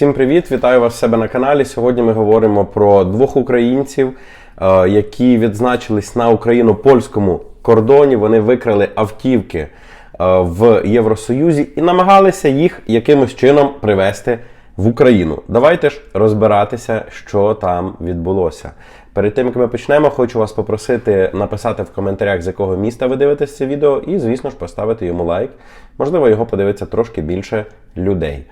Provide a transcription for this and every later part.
Всім привіт! Вітаю вас в себе на каналі. Сьогодні ми говоримо про двох українців, е, які відзначились на україно-польському кордоні. Вони викрали автівки е, в Євросоюзі і намагалися їх якимось чином привезти в Україну. Давайте ж розбиратися, що там відбулося. Перед тим як ми почнемо, хочу вас попросити написати в коментарях, з якого міста ви дивитесь це відео, і, звісно ж, поставити йому лайк. Можливо, його подивиться трошки більше людей.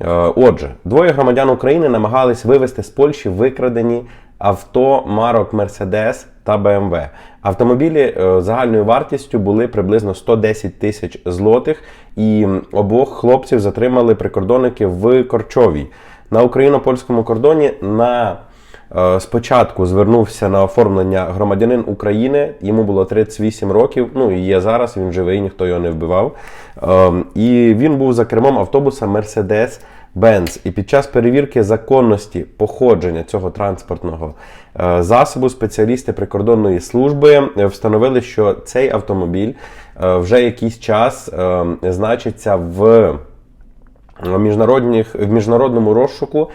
Е, Отже, двоє громадян України намагались вивезти з Польщі викрадені авто марок Mercedes та BMW. Автомобілі е, загальною вартістю були приблизно 110 тисяч злотих, і обох хлопців затримали прикордонники в Корчовій. На україно-польському кордоні на Спочатку звернувся на оформлення громадянин України, йому було 38 років. Ну і є зараз, він живий, ніхто його не вбивав. Ем, І він був за кермом автобуса Mercedes Benz. І під час перевірки законності походження цього транспортного е, засобу спеціалісти прикордонної служби е, встановили, що цей автомобіль е, вже якийсь час е, значиться в міжнародних в міжнародному розшуку, е,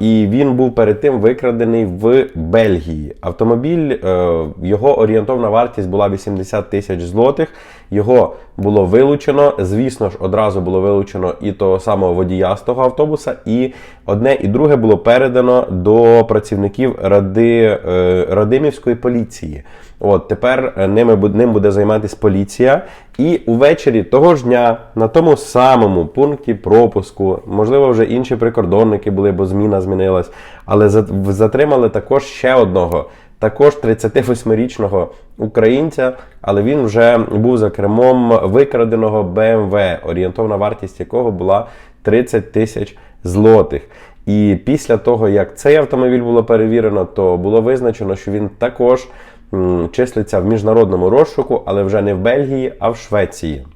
і він був перед тим викрадений в Бельгії. Автомобіль е, його орієнтовна вартість була 80 тисяч злотих. Його було вилучено. Звісно ж, одразу було вилучено і того самого водія з того автобуса, і одне і друге було передано до працівників Ради, е, Радимівської поліції. От тепер е, ними ним буде займатися поліція. І увечері того ж дня на тому самому пункті пропуску, можливо, вже інші прикордонники були, бо зміна змінилась, але затримали також ще одного. Також 38-річного українця, але він вже був за кермом викраденого BMW, орієнтовна вартість якого була 30 тисяч злотих. І після того, як цей автомобіль було перевірено, то було визначено, що він також числиться в міжнародному розшуку, але вже не в Бельгії, а в Швеції.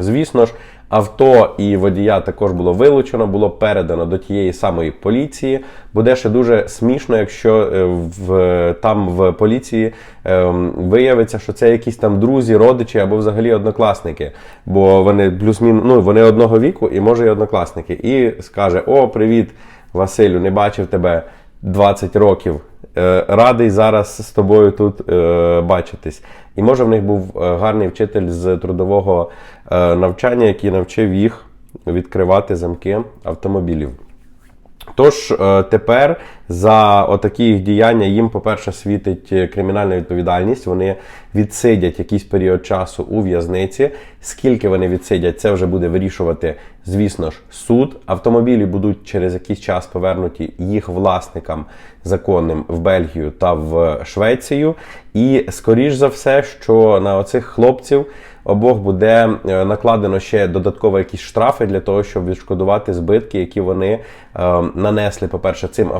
Звісно ж, авто і водія також було вилучено, було передано до тієї самої поліції. Буде ще дуже смішно, якщо е, в, там в поліції ем, виявиться, що це якісь там друзі, родичі або взагалі однокласники. Бо вони плюс-мін, ну, вони одного віку і може і однокласники. І скаже: О, привіт, Василю, не бачив тебе 20 років. Е, Радий зараз з тобою тут е, бачитись. І може в них був е, гарний вчитель з трудового навчання, який навчив їх відкривати замки автомобілів. Тож тепер за отакі їх діяння їм, по-перше, світить е, кримінальна відповідальність. Вони відсидять якийсь період часу у в'язниці. Скільки вони відсидять, це вже буде вирішувати, звісно ж, суд. Автомобілі будуть через якийсь час повернуті їх власникам законним в Бельгію та в Швецію. І скоріш за все, що на оцих хлопців обох буде е, накладено ще додатково якісь штрафи для того, щоб відшкодувати збитки, які вони е, нанесли, по-перше, цим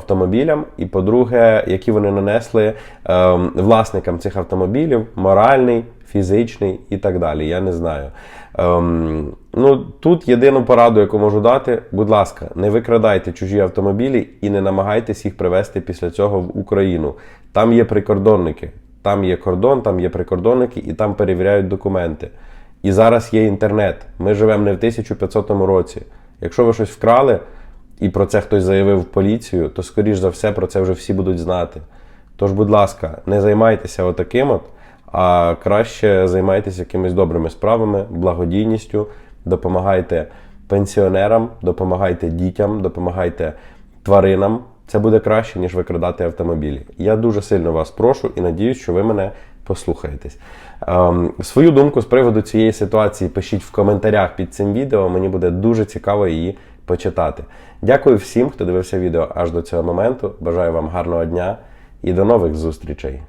автомобілям, і по-друге, які вони нанесли е, власникам цих автомобілів, моральний, фізичний і так далі. Я не знаю. Ем, ну, тут єдину пораду, яку можу дати, будь ласка, не викрадайте чужі автомобілі і не намагайтесь їх привезти після цього в Україну. Там є прикордонники. Там є кордон, там є прикордонники і там перевіряють документи. І зараз є інтернет. Ми живемо не в 1500 році. Якщо ви щось вкрали і про це хтось заявив в поліцію, то скоріш за все про це вже всі будуть знати. Тож, будь ласка, не займайтеся отаким от, а краще займайтеся якимись добрими справами, благодійністю, допомагайте пенсіонерам, допомагайте дітям, допомагайте тваринам. Це буде краще, ніж викрадати автомобілі. Я дуже сильно вас прошу і надіюсь, що ви мене послухаєтесь. Ем, свою думку з приводу цієї ситуації пишіть в коментарях під цим відео. Мені буде дуже цікаво її почитати. Дякую всім, хто дивився відео аж до цього моменту. Бажаю вам гарного дня і до нових зустрічей!